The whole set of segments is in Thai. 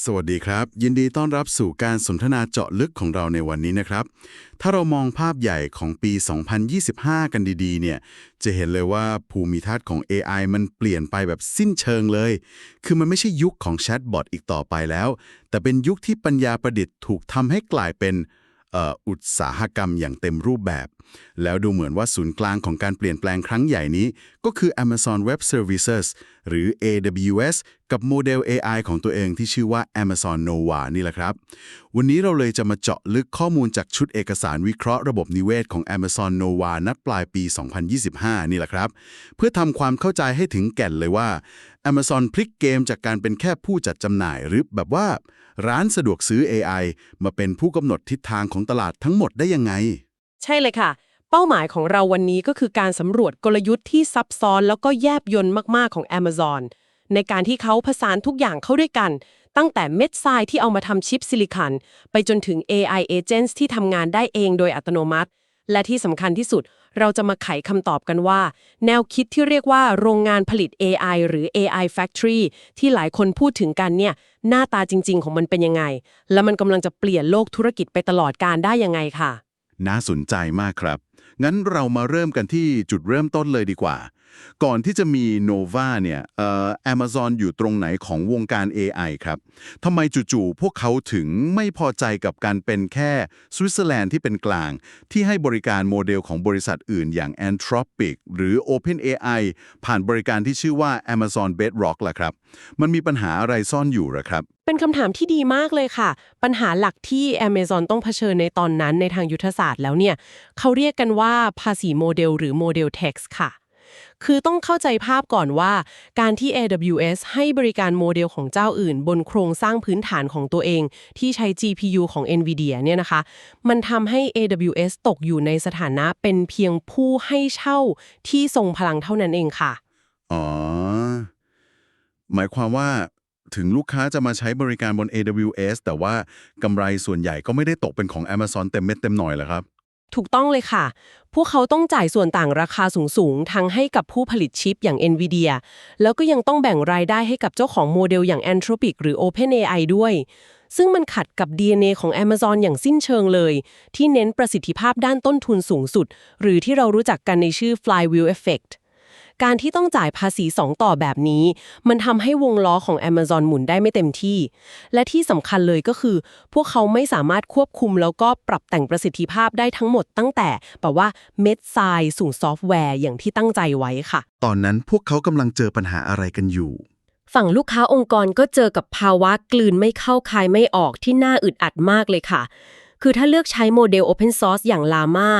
สวัสดีครับ ยินดีต้อนรับสู่การสนทนาเจาะลึกของเราในวันนี้นะครับ ถ้าเรามองภาพใหญ่ของปี 2025 กันดีๆ เนี่ย จะเห็นเลยว่าภูมิทัศน์ของ AI มันเปลี่ยนไปแบบสิ้นเชิงเลย คือมันไม่ใช่ยุคของแชทบอทอีกต่อไปแล้ว แต่เป็นยุคที่ปัญญาประดิษฐ์ถูกทำให้กลายเป็น อุตสาหกรรมอย่างเต็มรูปแบบ แล้วดูเหมือนว่าศูนย์กลางของการเปลี่ยนแปลงครั้งใหญ่นี้ ก็คือ Amazon Web Services หรือ AWS กับโมเดล AI ของตัวเองที่ชื่อว่า Amazon Nova นี่แหละครับ วันนี้เราเลยจะมาเจาะลึกข้อมูลจากชุดเอกสารวิเคราะห์ระบบนิเวศของ Amazon Nova นัดปลายปี 2025 นี่แหละครับ เพื่อทำความเข้าใจให้ถึงแก่นเลยว่า Amazon พลิกเกมจากการเป็นแค่ผู้จัดจำหน่ายหรือแบบว่า ร้านสะดวกซื้อ AI มาเป็นผู้กำหนดทิศทางของตลาดทั้งหมดได้ยังไง ใช่เลยค่ะ เป้าหมายของเราวันนี้ก็คือการสำรวจกลยุทธ์ที่ซับซ้อนแล้วก็แยบยนต์มาก ๆ ของ Amazon ในการที่เขาผสานทุกอย่างเข้าด้วยกัน ตั้งแต่เม็ดทรายที่เอามาทำชิปซิลิคอนไปจนถึง AI agents ที่ทำงานได้เองโดยอัตโนมัติ และที่สำคัญที่สุด เราจะมาไขคำตอบกันว่า แนวคิดที่เรียกว่าโรงงานผลิต AI หรือ AI Factory ที่หลายคนพูดถึงกันเนี่ยหน้าตาจริง ๆ ของมันเป็นยังไง และมันกำลังจะเปลี่ยนโลกธุรกิจไปตลอดการได้ยังไงค่ะ น่าสนใจมากครับ งั้นเรามาเริ่มกันที่จุดเริ่มต้นเลยดีกว่า ก่อนที่จะมี Nova เนี่ยเอ่อ Amazon อยู่ตรงไหนของวงการ AI ครับทำไมจู่ๆพวกเขาถึงไม่พอใจกับการเป็นแค่สวิตเซอร์แลนด์ที่เป็นกลาง ที่ให้บริการโมเดลของบริษัทอื่นอย่าง Anthropic หรือ OpenAI ผ่านบริการที่ชื่อว่า Amazon Bedrock ล่ะครับ มันมีปัญหาอะไรซ่อนอยู่หรอครับเป็นคำถามที่ดีมากเลยค่ะ ปัญหาหลักที่ Amazon ต้องเผชิญในตอนนั้นในทางยุทธศาสตร์แล้วเนี่ย เขาเรียกกันว่าภาษีโมเดลหรือโมเดล text ค่ะ คือต้องเข้าใจภาพก่อนว่า การที่ AWS ให้บริการโมเดลของเจ้าอื่น บนโครงสร้างพื้นฐานของตัวเอง ที่ใช้ GPU ของ NVIDIA เนี่ยนะคะ มันทำให้ AWS ตกอยู่ในสถานะเป็นเพียงผู้ให้เช่าที่ทรงพลังเท่านั้นเองค่ะ อ๋อ หมายความว่าถึงลูกค้าจะมาใช้บริการบน AWS แต่ว่ากำไรส่วนใหญ่ก็ไม่ได้ตกเป็นของ Amazon เต็มเม็ดเต็มหน่อยเหรอครับ ถูกต้องเลยค่ะ พวกเขาต้องจ่ายส่วนต่างราคาสูงๆ ทั้งให้กับผู้ผลิตชิปอย่าง NVIDIA แล้วก็ยังต้องแบ่งรายได้ให้กับเจ้าของโมเดลอย่าง Anthropic หรือ OpenAI ด้วย ซึ่งมันขัดกับ DNA ของ Amazon อย่างสิ้นเชิงเลย ที่เน้นประสิทธิภาพด้านต้นทุนสูงสุด หรือที่เรารู้จักกันในชื่อ flywheel effect การที่ต้องจ่ายภาษี 2 ต่อแบบนี้ มันทำให้วงล้อของ Amazon หมุนได้ไม่เต็มที่ และที่สำคัญเลยก็คือ พวกเขาไม่สามารถควบคุมแล้วก็ปรับแต่งประสิทธิภาพได้ทั้งหมดตั้งแต่แบบว่าเม็ดทรายสู่ซอฟต์แวร์อย่างที่ตั้งใจไว้ค่ะ ตอนนั้นพวกเขากำลังเจอปัญหาอะไรกันอยู่ ฝั่งลูกค้าองค์กรก็เจอกับภาวะกลืนไม่เข้าคายไม่ออกที่น่าอึดอัดมากเลยค่ะ คือถ้าเลือกใช้โมเดล Open Source อย่าง Llama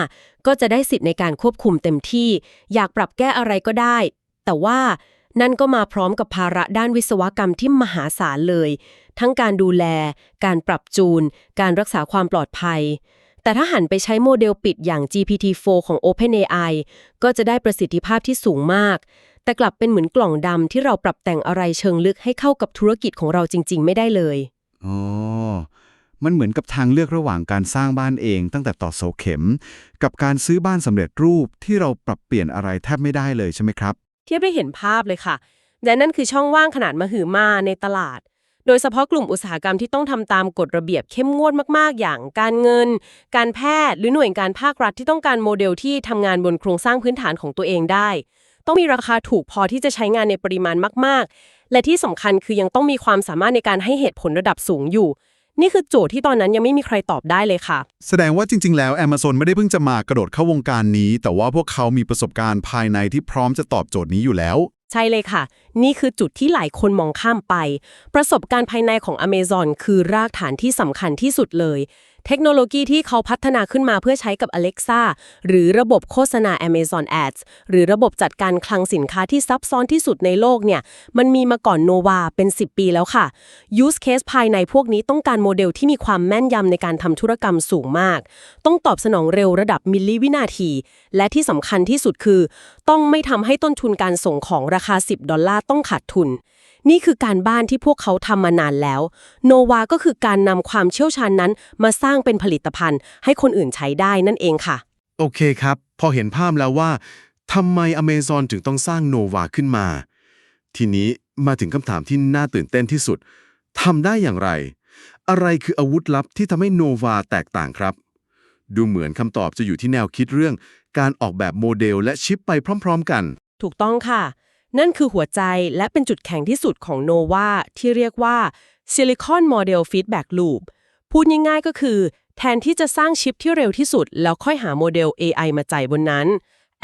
ก็จะได้สิทธิ์ในการควบคุมเต็มที่ อยากปรับแก้อะไรก็ได้ แต่ว่านั่นก็มาพร้อมกับภาระด้านวิศวกรรมที่มหาศาลเลย ทั้งการดูแล การปรับจูน การรักษาความปลอดภัย แต่ถ้าหันไปใช้โมเดลปิดอย่าง GPT-4 ของ OpenAI ก็จะได้ประสิทธิภาพที่สูงมาก แต่กลับเป็นเหมือนกล่องดำที่เราปรับแต่งอะไรเชิงลึกให้เข้ากับธุรกิจของเราจริง ๆ ไม่ได้เลย อ๋อ มันเหมือนกับทางเลือกระหว่างการสร้างบ้านเองตั้งแต่ต่อเสาเข็ม กับการซื้อบ้านสำเร็จรูปที่เราปรับเปลี่ยนอะไรแทบไม่ได้เลยใช่ไหมครับ เทียบได้เห็นภาพเลยค่ะและนั่นคือช่องว่างขนาดมหึมาในตลาด โดยเฉพาะกลุ่มอุตสาหกรรมที่ต้องทำตามกฎระเบียบเข้มงวดมากๆ อย่างการเงิน การแพทย์หรือหน่วยงานภาครัฐที่ต้องการโมเดลที่ทำงานบนโครงสร้างพื้นฐานของตัวเองได้ ต้องมีราคาถูกพอที่จะใช้งานในปริมาณมาก ๆ และที่สำคัญคือยังต้องมีความสามารถในการให้เหตุผลระดับสูงอยู่ นี่คือโจทย์ที่ตอนนั้นยังไม่มีใครตอบได้เลยค่ะ แสดงว่าจริง ๆ แล้ว Amazon ไม่ได้เพิ่งจะมากระโดดเข้าวงการนี้ แต่ว่าพวกเขามีประสบการณ์ภายในที่พร้อมจะตอบโจทย์นี้อยู่แล้ว ใช่เลยค่ะ นี่คือจุดที่หลายคนมองข้ามไป ประสบการณ์ภายในของ Amazon คือรากฐานที่สำคัญที่สุดเลย เทคโนโลยีที่เขาพัฒนาขึ้นมาเพื่อใช้กับ Alexa หรือระบบโฆษณา Amazon Ads หรือระบบจัดการคลังสินค้าที่ซับซ้อนที่สุดในโลกเนี่ย มันมีมาก่อน Nova เป็น 10 ปีแล้วค่ะ Use case ภายในพวกนี้ต้องการโมเดลที่มีความแม่นยำในการทำธุรกรรมสูงมาก ต้องตอบสนองเร็วระดับมิลลิวินาที และที่สำคัญที่สุดคือ ต้องไม่ทำให้ต้นทุนการส่งของราคา 10 ดอลลาร์ต้องขาดทุน นี่คือการบ้านที่พวกเขาทำมานานแล้ว โนวาก็คือการนำความเชี่ยวชาญนั้นมาสร้างเป็นผลิตภัณฑ์ ให้คนอื่นใช้ได้นั่นเองค่ะ โอเคครับ พอเห็นภาพแล้วว่าทำไม Amazon ถึงต้องสร้างโนวาขึ้นมา ทีนี้มาถึงคำถามที่น่าตื่นเต้นที่สุดทำได้อย่างไร อะไรคืออาวุธลับที่ทำให้โนวาแตกต่างครับ ดูเหมือนคำตอบจะอยู่ที่แนวคิดเรื่อง การออกแบบโมเดลและชิปไปพร้อม ๆ กัน ถูกต้องค่ะ นั่นคือหัวใจและเป็นจุดแข็งที่สุดของ Nova ที่เรียกว่า Silicon Model Feedback Loop พูดง่ายๆก็คือ แทนที่จะสร้างชิปที่เร็วที่สุด แล้วค่อยหาโมเดล AI มาจ่ายบนนั้น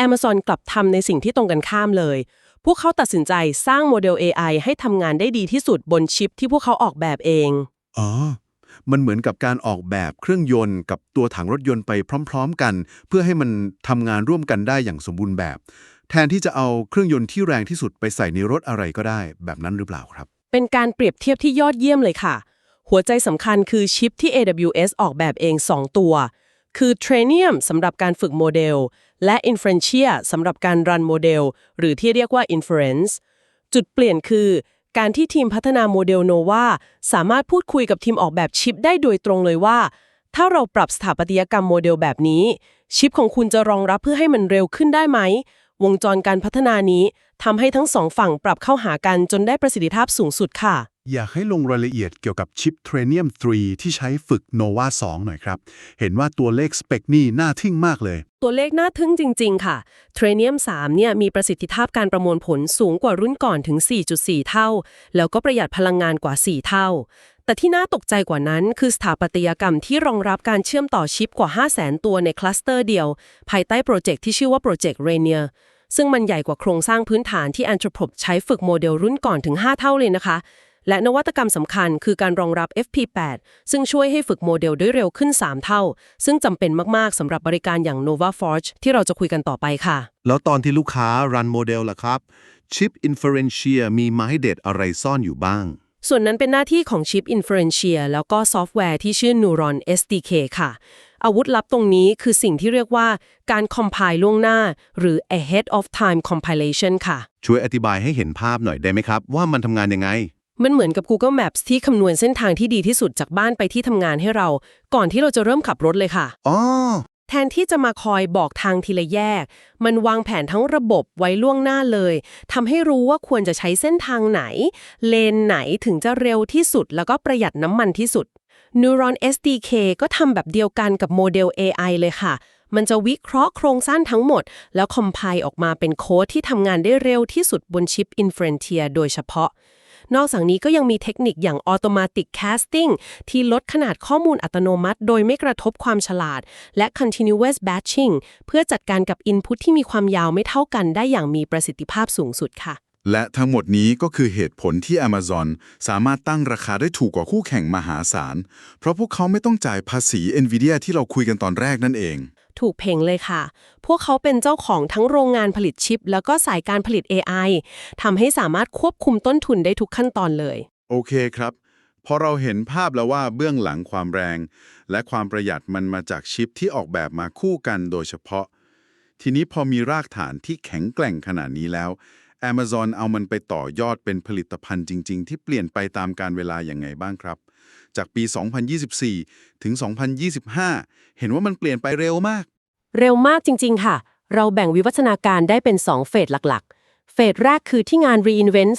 Amazon กลับทำในสิ่งที่ตรงกันข้ามเลย พวกเขาตัดสินใจสร้างโมเดล AI ให้ทำงานได้ดีที่สุดบนชิปที่พวกเขาออกแบบเอง อ๋อ มันเหมือนกับการออกแบบเครื่องยนต์กับตัวถังรถยนต์ไปพร้อม ๆ กัน เพื่อให้มันทำงานร่วมกันได้อย่างสมบูรณ์แบบ แทนที่จะเอาเครื่องยนต์ที่แรงที่สุดไปใส่ในรถอะไรก็ได้ แบบนั้นหรือเปล่าครับ เป็นการเปรียบเทียบที่ยอดเยี่ยมเลยค่ะ หัวใจสำคัญคือชิปที่ AWS ออกแบบเอง 2 ตัว คือ Trainium สำหรับการฝึกโมเดล และ Inferentia สำหรับการรันโมเดล หรือที่เรียกว่า Inference จุดเปลี่ยนคือการที่ทีมพัฒนาโมเดล Nova สามารถพูดคุยกับทีมออกแบบชิปได้โดยตรงเลยว่า ถ้าเราปรับสถาปัตยกรรมโมเดลแบบนี้ ชิปของคุณจะรองรับเพื่อให้มันเร็วขึ้นได้ไหม วงจรการพัฒนานี้ทำให้ทั้งสองฝั่งปรับเข้าหากันจนได้ประสิทธิภาพสูงสุดค่ะ อยากให้ลงรายละเอียดเกี่ยวกับชิป Trainium 3ที่ใช้ฝึก Nova 2 หน่อยครับ เห็นว่าตัวเลขสเปคนี่น่าทึ่งมากเลย ตัวเลขน่าทึ่งจริง ๆ ค่ะ Trainium 3เนี่ยมีประสิทธิภาพการประมวลผลสูงกว่ารุ่นก่อนถึง 4.4 เท่า แล้วก็ประหยัดพลังงานกว่า 4 เท่า แต่ที่น่าตกใจกว่านั้นคือสถาปัตยกรรมที่รองรับการเชื่อมต่อชิปกว่า 500,000 ตัวในคลัสเตอร์เดียว ภายใต้โปรเจกต์ที่ชื่อว่าโปรเจกต์ Rainier ซึ่งมันใหญ่กว่าโครงสร้างพื้นฐานที่ Anthropic ใช้ฝึกโมเดลรุ่นก่อนถึง 5 เท่าเลยนะคะ และนวัตกรรมสำคัญคือการรองรับ FP8 ซึ่งช่วยให้ฝึกโมเดลได้เร็วขึ้น 3 เท่า ซึ่งจำเป็นมากๆสำหรับบริการอย่าง Nova Forge ที่เราจะคุยกันต่อไปค่ะ แล้วตอนที่ลูกค้ารันโมเดลล่ะครับชิป Inferentia มีไม้เด็ดอะไรซ่อนอยู่บ้าง ส่วนนั้นเป็นหน้าที่ของชิป Inferentia แล้วก็ซอฟต์แวร์ที่ชื่อ Neuron SDK ค่ะ อาวุธลับตรงนี้คือสิ่งที่เรียกว่าการ compile ล่วงหน้า หรือ ahead of time compilation ค่ะ ช่วยอธิบายให้เห็นภาพหน่อยได้ไหมครับ ว่ามันทำงานยังไง มันเหมือนกับ Google Maps ที่คำนวณเส้นทางที่ดีที่สุดจากบ้านไปที่ทำงานให้เรา ก่อนที่เราจะเริ่มขับรถเลยค่ะ อ๋อ แทนที่จะมาคอยบอกทางทีละแยก มันวางแผนทั้งระบบไว้ล่วงหน้าเลยทำให้รู้ว่าควรจะใช้เส้นทางไหน เลนไหนถึงจะเร็วที่สุด แล้วก็ประหยัดน้ำมันที่สุด Neuron SDK ก็ทำแบบเดียวกันกับโมเดล AI เลยค่ะ มันจะวิเคราะห์โครงสร้างทั้งหมด แล้วคอมไพล์ออกมาเป็นโค้ดที่ทำงานได้เร็วที่สุดบนชิป Inferentia โดยเฉพาะ นอกจากนี้ก็ยังมีเทคนิคอย่าง Automatic Casting ที่ลดขนาดข้อมูลอัตโนมัติ โดยไม่กระทบความฉลาด และ Continuous Batching เพื่อจัดการกับ Input ที่มีความยาวไม่เท่ากันได้อย่างมีประสิทธิภาพสูงสุดค่ะ และทั้งหมดนี้ก็คือเหตุผลที่ Amazon สามารถตั้งราคาได้ถูกกว่าคู่แข่งมหาศาล เพราะพวกเขาไม่ต้องจ่ายภาษี NVIDIA ที่เราคุยกันตอนแรกนั่นเอง ถูกเพ่งเลยค่ะ พวกเขาเป็นเจ้าของทั้งโรงงานผลิตชิป แล้วก็สายการผลิต AI ทำให้สามารถควบคุมต้นทุนได้ทุกขั้นตอนเลย โอเคครับ พอเราเห็นภาพแล้วว่าเบื้องหลังความแรง และความประหยัดมันมาจากชิปที่ออกแบบมาคู่กันโดยเฉพาะ ทีนี้พอมีรากฐานที่แข็งแกร่งขนาดนี้แล้ว Amazon เอามันไปต่อยอดเป็นผลิตภัณฑ์จริง ๆ ที่เปลี่ยนไปตามการเวลาอย่างไงบ้างครับ จากปี 2024 ถึง 2025 เห็นว่ามันเปลี่ยนไปเร็วมาก เร็วมากจริง ๆ ค่ะ เราแบ่งวิวัฒนาการได้เป็น 2 เฟสหลัก ๆ เฟสแรกคือที่งาน Reinvent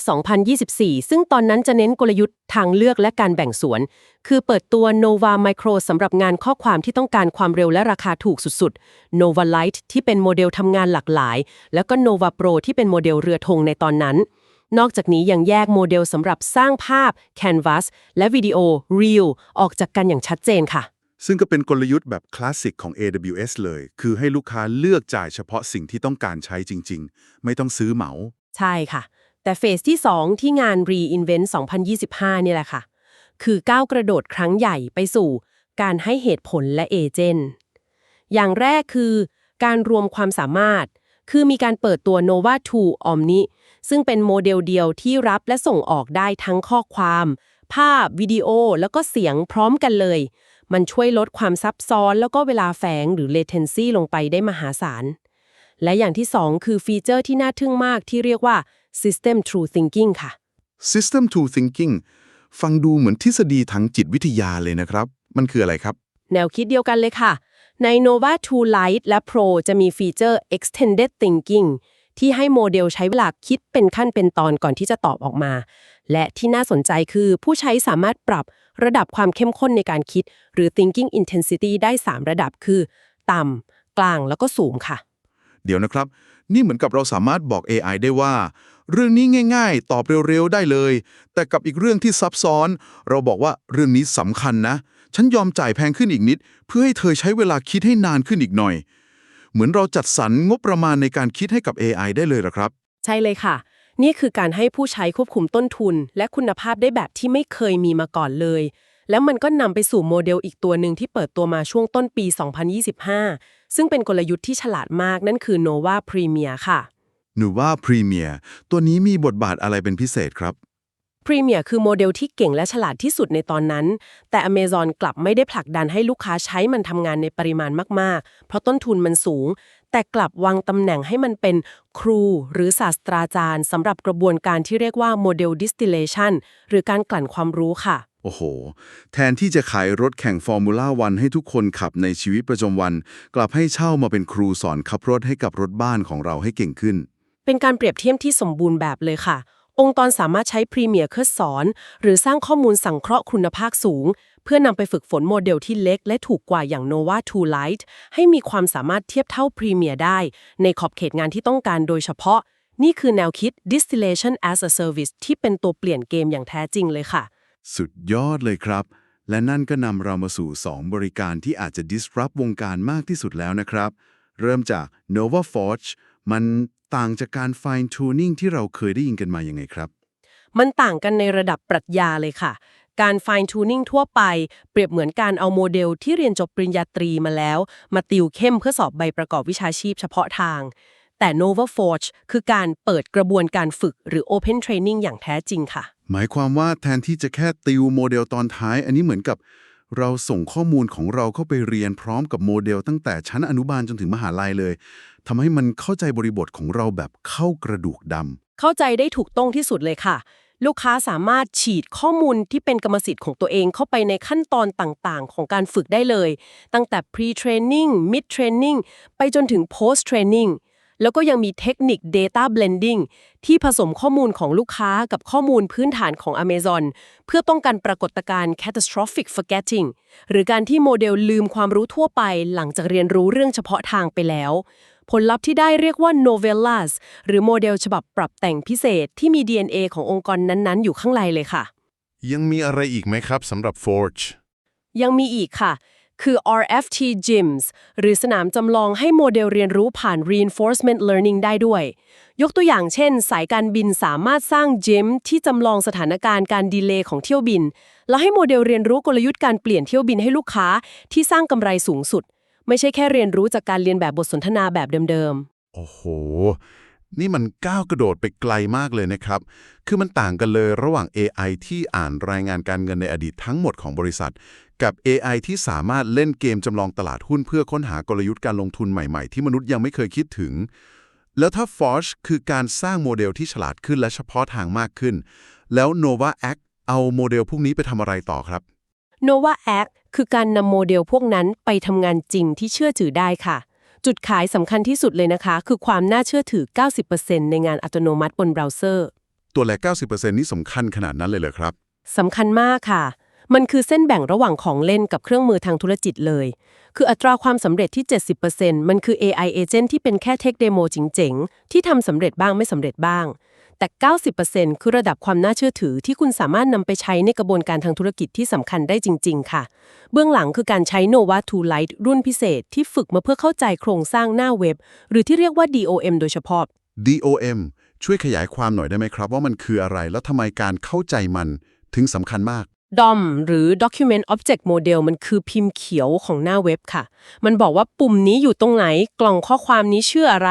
2024 ซึ่งตอนนั้นจะเน้นกลยุทธ์ทางเลือกและการแบ่งสวน คือเปิดตัว Nova Micro สำหรับงานข้อความที่ต้องการความเร็วและราคาถูกสุดๆ Nova Lite ที่เป็นโมเดลทำงานหลากหลาย แล้วก็ Nova Pro ที่เป็นโมเดลเรือธงในตอนนั้น นอกจากนี้ยังแยกโมเดลสำหรับสร้างภาพ Canvas และวิดีโอ Reel ออกจากกันอย่างชัดเจนค่ะ ซึ่งก็เป็นกลยุทธ์แบบคลาสสิกของ AWS เลย คือให้ลูกค้าเลือกจ่ายเฉพาะสิ่งที่ต้องการใช้จริง ๆ ไม่ต้องซื้อเหมา ใช่ค่ะ แต่เฟสที่ 2 ที่งาน Reinvent 2025 นี่แหละค่ะ คือก้าวกระโดดครั้งใหญ่ไปสู่ การให้เหตุผลและเอเจนต์อย่างแรกคือ การรวมความสามารถ คือมีการเปิดตัว Nova 2 Omni ซึ่งเป็นโมเดลเดียวที่รับและส่งออกได้ทั้งข้อความ ภาพ วิดีโอ แล้วก็เสียงพร้อมกันเลย มันช่วยลดความซับซ้อน แล้วก็เวลาแฝงหรือ latency ลงไปได้มหาศาล และอย่างที่ 2 คือฟีเจอร์ที่น่าทึ่งมากที่เรียกว่า System True Thinking ค่ะ System to Thinking ฟังดูเหมือนทฤษฎีทางจิตวิทยาเลยนะครับ มันคืออะไรครับ แนวคิดเดียวกันเลยค่ะ ใน Nova 2 Lite และ Pro จะมีฟีเจอร์ Extended Thinking ที่ให้โมเดลใช้เวลาคิดเป็นขั้นเป็นตอนก่อนที่จะตอบออกมา และที่น่าสนใจคือผู้ใช้สามารถปรับระดับความเข้มข้นในการคิด หรือ thinking intensity ได้ 3 ระดับคือ ต่ำ กลางแล้วก็สูงค่ะ เดี๋ยวนะครับ นี่เหมือนกับเราสามารถบอก AI ได้ว่า เรื่องนี้ง่ายๆ ตอบเร็วๆ ได้เลย แต่กับอีกเรื่องที่ซับซ้อน เราบอกว่าเรื่องนี้สำคัญนะ ฉันยอมจ่ายแพงขึ้นอีกนิด เพื่อให้เธอใช้เวลาคิดให้นานขึ้นอีกหน่อย เหมือนเราจัดสรรงบประมาณในการคิดให้กับ AI ได้เลยเหรอครับ ใช่เลยค่ะ นี่คือการให้ผู้ใช้ควบคุมต้นทุน และคุณภาพได้แบบที่ไม่เคยมีมาก่อนเลย แล้วมันก็นำไปสู่โมเดลอีกตัวหนึ่งที่เปิดตัวมาช่วงต้นปี 2025 ซึ่งเป็นกลยุทธ์ที่ฉลาดมากนั่นคือ Nova Premier ค่ะหนูว่าพรีเมียร์ตัวนี้มีบทบาทอะไรเป็นพิเศษครับ Premier คือโมเดลที่เก่งและฉลาดที่สุดในตอนนั้น แต่ Amazon กลับไม่ได้ผลักดันให้ลูกค้าใช้มันทำงานในปริมาณมาก ๆ เพราะต้นทุนมันสูง แต่กลับวางตำแหน่งให้มันเป็นครูหรือศาสตราจารย์สำหรับกระบวนการที่เรียกว่าโมเดล distillation หรือการกลั่นความรู้ค่ะ โอ้โห แทนที่จะขายรถแข่งฟอร์มูล่าวันให้ทุกคนขับในชีวิตประจำวัน กลับให้เช่ามาเป็นครูสอนขับรถให้กับรถบ้านของเราให้เก่งขึ้น เป็นการเปรียบเทียบที่สมบูรณ์แบบเลยค่ะ องค์กรสามารถใช้พรีเมียร์เพื่อสอน หรือสร้างข้อมูลสังเคราะห์คุณภาพสูง เพื่อนำไปฝึกฝนโมเดลที่เล็กและถูกกว่าอย่าง Nova 2 Lite ให้มีความสามารถเทียบเท่าพรีเมียร์ได้ ในขอบเขตงานที่ต้องการโดยเฉพาะ นี่คือแนวคิด distillation as a service ที่เป็นตัวเปลี่ยนเกมอย่างแท้จริงเลยค่ะ สุดยอดเลยครับ และนั่นก็นำเรามาสู่ 2 บริการที่อาจจะ disrupt วงการมากที่สุดแล้วนะครับ เริ่มจาก Nova Forge มัน ต่างจากการ fine tuning ที่เราเคยได้ยินกันมายังไงครับ มันต่างกันในระดับปรัชญาเลยค่ะ การ fine tuning ทั่วไป เปรียบเหมือนการเอาโมเดลที่เรียนจบปริญญาตรีมาแล้ว มาติวเข้มเพื่อสอบใบประกอบวิชาชีพเฉพาะทาง แต่ Nova Forge คือการเปิดกระบวนการฝึกหรือ Open Training อย่างแท้จริงค่ะ หมายความว่าแทนที่จะแค่ติวโมเดลตอนท้าย อันนี้เหมือนกับ เราส่งข้อมูลของเราเข้าไปเรียนพร้อมกับโมเดลตั้งแต่ชั้นอนุบาลจนถึงมหาลัยเลยทำให้มันเข้าใจบริบทของเราแบบเข้ากระดูกดำเข้าใจได้ถูกต้องที่สุดเลยค่ะ ลูกค้าสามารถฉีดข้อมูลที่เป็นกรรมสิทธิ์ของตัวเองเข้าไปในขั้นตอนต่างๆ ของการฝึกได้เลย ตั้งแต่ pre-training mid training ไปจนถึง post training แล้วก็ยังมีเทคนิค data blending ที่ผสมข้อมูลของลูกค้ากับข้อมูลพื้นฐานของ Amazon เพื่อป้องกันปรากฏการณ์ catastrophic forgetting หรือการที่โมเดลลืมความรู้ทั่วไปหลังจากเรียนรู้เรื่องเฉพาะทางไปแล้ว ผลลัพธ์ที่ได้เรียกว่า novellas หรือโมเดลฉบับปรับแต่งพิเศษที่มี DNA ขององค์กรนั้นๆ อยู่ข้างในเลยค่ะ ยังมีอะไรอีกไหมครับสำหรับ Forge ยังมีอีกค่ะ คือ RFT Gyms หรือสนามจำลองให้โมเดลเรียนรู้ผ่าน Reinforcement Learning ได้ด้วย ยกตัวอย่างเช่น สายการบินสามารถสร้างจิมที่จำลองสถานการณ์การดีเลย์ของเที่ยวบิน แล้วให้โมเดลเรียนรู้กลยุทธ์การเปลี่ยนเที่ยวบินให้ลูกค้าที่สร้างกำไรสูงสุด ไม่ใช่แค่เรียนรู้จากการเรียนแบบบทสนทนาแบบเดิมโอ้โห นี่มันก้าวกระโดดไปไกลมากเลยนะครับ คือมันต่างกันเลยระหว่าง AI ที่อ่านรายงานการเงินในอดีตทั้งหมดของบริษัท กับ AI ที่สามารถเล่นเกมจำลองตลาดหุ้นเพื่อค้นหากลยุทธ์การลงทุนใหม่ๆ ที่มนุษย์ยังไม่เคยคิดถึง แล้วถ้า Forge คือการสร้างโมเดลที่ฉลาดขึ้นและเฉพาะทางมากขึ้น แล้ว Nova X เอาโมเดลพวกนี้ไปทำอะไรต่อครับ Nova X คือการนำโมเดลพวกนั้นไปทำงานจริงที่เชื่อถือได้ค่ะ จุดขายสำคัญที่สุดเลยนะคะ คือความน่าเชื่อถือ 90%ในงานอัตโนมัติบนเบราว์เซอร์ ตัวแรก90%นี่สำคัญขนาดนั้นเลยเหรอครับสำคัญมากค่ะ มันคือเส้นแบ่งระหว่างของเล่นกับเครื่องมือทางธุรกิจเลย คืออัตราความสำเร็จที่ 70%มันคือ AI agent ที่เป็นแค่เทคเดโมจริงๆ ที่ทำสำเร็จบ้างไม่สำเร็จบ้าง แต่ 90%คือระดับความน่าเชื่อถือที่คุณสามารถนำไปใช้ในกระบวนการทางธุรกิจที่สำคัญได้จริง ๆ ค่ะ เบื้องหลังคือการใช้ Nova 2 Lite รุ่นพิเศษที่ฝึกมาเพื่อเข้าใจโครงสร้างหน้าเว็บ หรือที่เรียกว่า DOM โดยเฉพาะ DOM ช่วยขยายความหน่อยได้ไหมครับ ว่ามันคืออะไรแล้วทำไมการเข้าใจมันถึงสำคัญมาก DOM หรือ Document Object Model มันคือพิมพ์เขียวของหน้าเว็บค่ะ มันบอกว่าปุ่มนี้อยู่ตรงไหน กล่องข้อความนี้ชื่ออะไร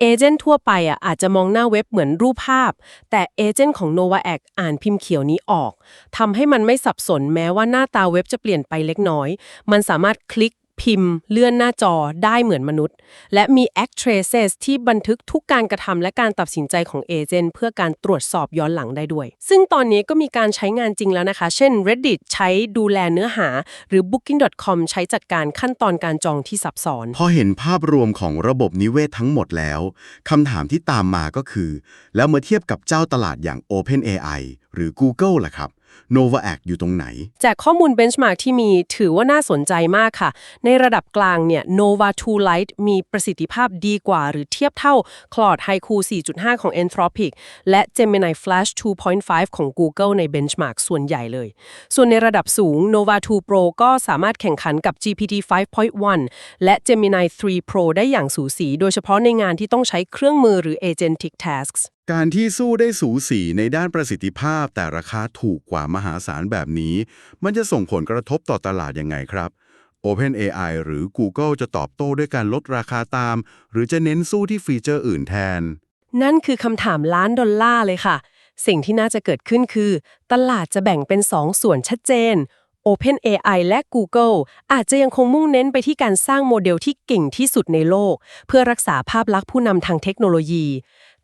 เอเจนต์ทั่วไปอะอาจจะมองหน้าเว็บเหมือนรูปภาพ แต่เอเจนต์ของ NovaX อ่านพิมพ์เขียวนี้ออกทำให้มันไม่สับสนแม้ว่าหน้าตาเว็บจะเปลี่ยนไปเล็กน้อย มันสามารถคลิก พิมพ์ เลื่อนหน้าจอได้เหมือนมนุษย์ และมี act traces ที่บันทึกทุกการกระทำและการตัดสินใจของเอเจนต์เพื่อการตรวจสอบย้อนหลังได้ด้วย ซึ่งตอนนี้ก็มีการใช้งานจริงแล้วนะคะ เช่น Reddit ใช้ดูแลเนื้อหา หรือ Booking.com ใช้จัดการขั้นตอนการจองที่ซับซ้อน พอเห็นภาพรวมของระบบนิเวศทั้งหมดแล้วคำถามที่ตามมาก็คือ แล้วเมื่อเทียบกับเจ้าตลาดอย่าง OpenAI หรือ Google ล่ะครับ n o v a a c อยู่ตรงไหน จากข้อมูล benchmark ที่มีถือว่าน่าสนใจมากค่ะ ในระดับกลางเนี่ย Nova 2 Lite มีประสิทธิภาพดีกว่า หรือเทียบเท่า Claude Haiku 4.5 ของ Anthropic และ Gemini Flash 2.5 ของ Google ใน benchmark ส่วนใหญ่เลย ส่วนในระดับสูง Nova 2 Pro ก็สามารถแข่งขันกับ GPT 5.1 และ Gemini 3 Pro ได้อย่างสูสี โดยเฉพาะในงานที่ต้องใช้เครื่องมือหรือ agentic tasks การที่สู้ได้สูสีในด้านประสิทธิภาพ แต่ราคาถูกกว่ามหาศาลแบบนี้ มันจะส่งผลกระทบต่อตลาดยังไงครับ OpenAI หรือ Google จะตอบโต้ด้วยการลดราคาตาม หรือจะเน้นสู้ที่ฟีเจอร์อื่นแทน นั่นคือคำถามล้านดอลลาร์เลยค่ะ สิ่งที่น่าจะเกิดขึ้นคือ ตลาดจะแบ่งเป็น 2 ส่วนชัดเจน OpenAI และ Google อาจจะยังคงมุ่งเน้นไปที่การสร้างโมเดลที่เก่งที่สุดในโลก เพื่อรักษาภาพลักษณ์ผู้นำทางเทคโนโลยี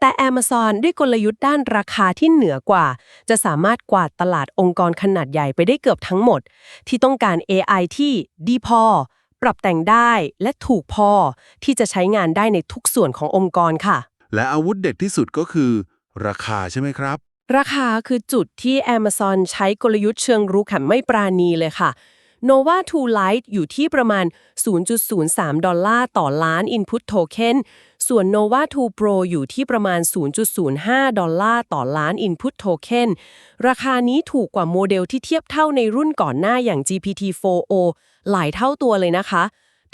แต่ Amazon ด้วยกลยุทธ์ด้านราคาที่เหนือกว่า จะสามารถกวาดตลาดองค์กรขนาดใหญ่ไปได้เกือบทั้งหมด ที่ต้องการ AI ที่ดีพอ ปรับแต่งได้และถูกพอ ที่จะใช้งานได้ในทุกส่วนขององค์กรค่ะ และอาวุธเด็ดที่สุดก็คือ ราคาใช่ไหมครับ ราคาคือจุดที่ Amazon ใช้กลยุทธ์เชิงรุกแบบไม่ปราณีเลยค่ะ Nova 2 Lite อยู่ที่ประมาณ 0.03 ดอลลาร์ต่อล้าน Input Token ส่วน Nova 2 Pro อยู่ที่ประมาณ 0.05 ดอลลาร์ต่อล้าน Input Token ราคานี้ถูกกว่าโมเดลที่เทียบเท่าในรุ่นก่อนหน้าอย่าง GPT-4o หลายเท่าตัวเลยนะคะ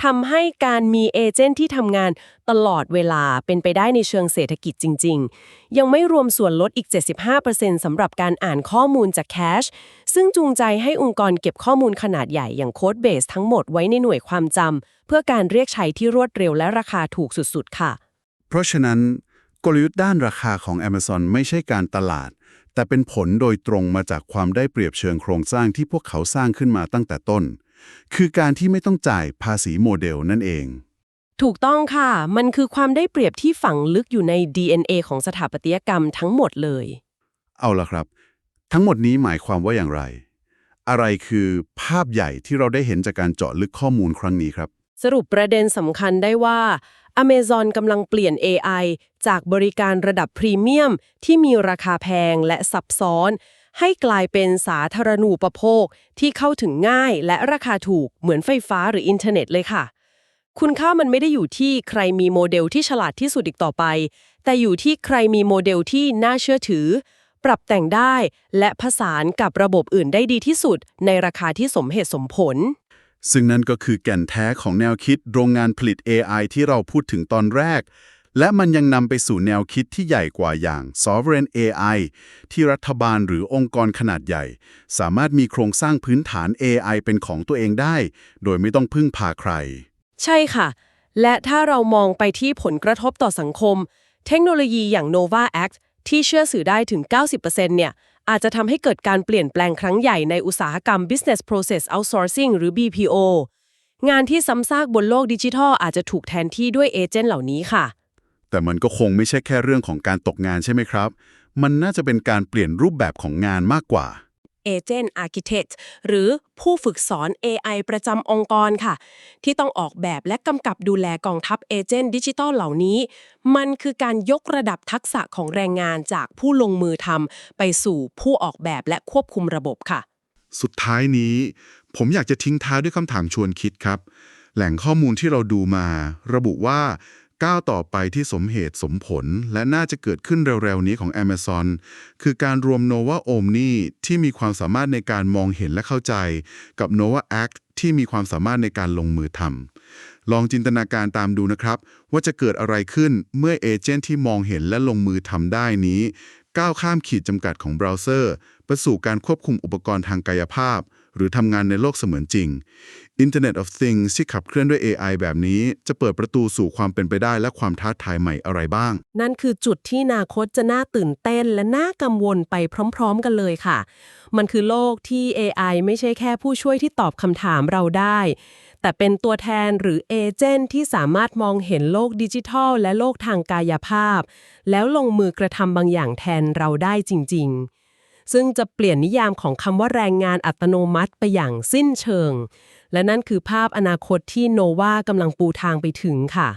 ทำให้การมีเอเจนต์ที่ทำงานตลอดเวลาเป็นไปได้ในเชิงเศรษฐกิจจริง ๆ ยังไม่รวมส่วนลดอีก 75%สำหรับการอ่านข้อมูลจากแคชซึ่งจูงใจให้องค์กรเก็บข้อมูลขนาดใหญ่อย่างโค้ดเบสทั้งหมดไว้ในหน่วยความจำเพื่อการเรียกใช้ที่รวดเร็วและราคาถูกสุดๆ ค่ะ เพราะฉะนั้นกลยุทธ์ด้านราคาของ Amazon ไม่ใช่การตลาด แต่เป็นผลโดยตรงมาจากความได้เปรียบเชิงโครงสร้างที่พวกเขาสร้างขึ้นมาตั้งแต่ต้น คือการที่ไม่ต้องจ่ายภาษีโมเดลนั่นเอง ถูกต้องค่ะ มันคือความได้เปรียบที่ฝังลึกอยู่ใน DNA ของสถาปัตยกรรมทั้งหมดเลย เอาละครับ ทั้งหมดนี้หมายความว่าอย่างไร อะไรคือภาพใหญ่ที่เราได้เห็นจากการเจาะลึกข้อมูลครั้งนี้ครับ สรุปประเด็นสำคัญได้ว่า Amazon กำลังเปลี่ยน AI จากบริการระดับพรีเมียมที่มีราคาแพงและซับซ้อน ให้กลายเป็นสาธารณูปโภคที่เข้าถึงง่ายและราคาถูกเหมือนไฟฟ้าหรืออินเทอร์เน็ตเลยค่ะ คุณค่ามันไม่ได้อยู่ที่ใครมีโมเดลที่ฉลาดที่สุดอีกต่อไป แต่อยู่ที่ใครมีโมเดลที่น่าเชื่อถือ ปรับแต่งได้และผสานกับระบบอื่นได้ดีที่สุด ในราคาที่สมเหตุสมผล ซึ่งนั่นก็คือแก่นแท้ของแนวคิดโรงงานผลิต AI ที่เราพูดถึงตอนแรก และมันยังนำไปสู่แนวคิดที่ใหญ่กว่าอย่าง Sovereign AI ที่รัฐบาลหรือองค์กรขนาดใหญ่ สามารถมีโครงสร้างพื้นฐาน AI เป็นของตัวเองได้ โดยไม่ต้องพึ่งพาใคร ใช่ค่ะ และถ้าเรามองไปที่ผลกระทบต่อสังคม เทคโนโลยีอย่าง Nova Act ที่เชื่อสื่อได้ถึง 90%เนี่ยอาจจะทำให้เกิดการเปลี่ยนแปลงครั้งใหญ่ในอุตสาหกรรม Business Process Outsourcing หรือ BPO งานที่ซ้ำซากบนโลกดิจิทัลอาจจะถูกแทนที่ด้วยเอเจนต์เหล่านี้ค่ะ แต่มันก็คงไม่ใช่แค่เรื่องของการตกงานใช่ไหมครับ มันน่าจะเป็นการเปลี่ยนรูปแบบของงานมากกว่า Agent Architect หรือผู้ฝึกสอน AI ประจำองค์กรค่ะ ที่ต้องออกแบบและกำกับดูแลกองทัพเอเจนต์ดิจิทัลเหล่านี้ มันคือการยกระดับทักษะของแรงงานจากผู้ลงมือทำไปสู่ผู้ออกแบบและควบคุมระบบค่ะ สุดท้ายนี้ ผมอยากจะทิ้งท้ายด้วยคำถามชวนคิดครับ แหล่งข้อมูลที่เราดูมา ระบุว่า ก้าวต่อไปที่สมเหตุสมผลและน่าจะเกิดขึ้นเร็วๆนี้ของ Amazon คือการรวม Nova Omni ที่มีความสามารถในการมองเห็นและเข้าใจ กับ Nova Act ที่มีความสามารถในการลงมือทำลองจินตนาการตามดูนะครับ ว่าจะเกิดอะไรขึ้นเมื่อเอเจนต์ที่มองเห็นและลงมือทำได้นี้ ก้าวข้ามขีดจำกัดของเบราว์เซอร์ไปสู่การควบคุมอุปกรณ์ทางกายภาพ หรือทำงานในโลกเสมือนจริง Internet of Things ที่ขับเคลื่อนด้วย AI แบบนี้ จะเปิดประตูสู่ความเป็นไปได้และความท้าทายใหม่อะไรบ้าง นั่นคือจุดที่อนาคตจะน่าตื่นเต้นและน่ากังวลไปพร้อม ๆ กันเลยค่ะ มันคือโลกที่ AI ไม่ใช่แค่ผู้ช่วยที่ตอบคำถามเราได้แแต่เป็นตัวแทนหรือเอเจนต์ที่สามารถมองเห็นโลกดิจิทัล และโลกทางกายภาพ แล้วลงมือกระทำบางอย่างแทนเราได้จริง ๆ ซึ่งจะเปลี่ยนนิยามของคำว่าแรงงานอัตโนมัติไปอย่างสิ้นเชิง และนั่นคือภาพอนาคตที่โนวากำลังปูทางไปถึงค่ะ